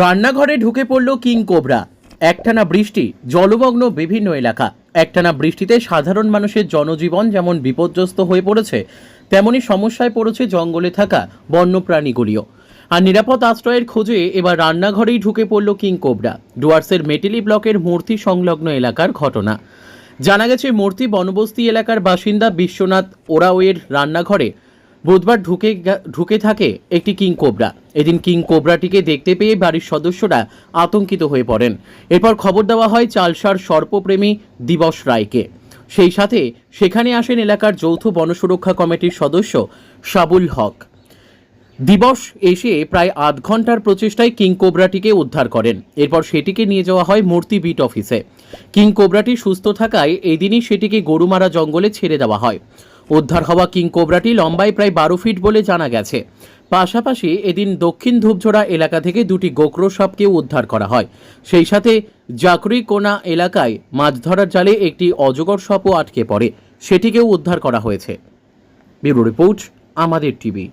রান্নাঘরে ঢুকে পড়ল কিং কোবরা। একটানা বৃষ্টি, জলমগ্ন বিভিন্ন এলাকা। একটানা বৃষ্টিতে সাধারণ মানুষের জনজীবন যেমন বিপর্যস্ত হয়ে পড়েছে, তেমনি সমস্যায় পড়েছে জঙ্গলে থাকা বন্যপ্রাণীগুলিও। আর নিরাপদ আশ্রয়ের খোঁজে এবার রান্নাঘরেই ঢুকে পড়ল কিং কোবরা, ডুয়ার্সের মেটেলি ব্লকের মূর্তি সংলগ্ন এলাকার ঘটনা। জানা গেছে, মূর্তি বনবস্তি এলাকার বাসিন্দা বিশ্বনাথ ওরাওয়ের রান্নাঘরে বুধবার ঢুকে ঢুকে থাকে একটি কিং কোবরা। এদিন কিং কোবরাটিকে দেখতে পেয়ে বাড়ির সদস্যরা আতঙ্কিত হয়ে পড়েন। এরপর খবর দেওয়া হয় চালসার সর্পপ্রেমী দিবস রায়কে। সেই সাথে সেখানে আসেন এলাকার যৌথ বনসুরক্ষা কমিটির সদস্য সাবুল হক। দিবস এসে প্রায় আধ ঘণ্টার প্রচেষ্টায় কিং কোবরাটিকে উদ্ধার করেন। এরপর সেটিকে নিয়ে যাওয়া হয় মূর্তি বিট অফিসে। কিং কোবরাটি সুস্থ থাকায় এদিনই সেটিকে গরুমারা জঙ্গলে ছেড়ে দেওয়া হয়। উদ্ধার হওয়া কিং কোবরাটি লম্বায় প্রায় বারো ফিট বলে জানা গেছে। পাশাপাশি এদিন দক্ষিণ ধূপঝোড়া এলাকা থেকে দুটি গোকরো সাপকেও উদ্ধার করা হয়। সেই সাথে জাকরি কোনা এলাকায় মাছ ধরার জালে একটি অজগর সাপও আটকে পড়ে। সেটিকেও উদ্ধার করা হয়েছে। ব্যুরো রিপোর্ট, আমাদের টিভি।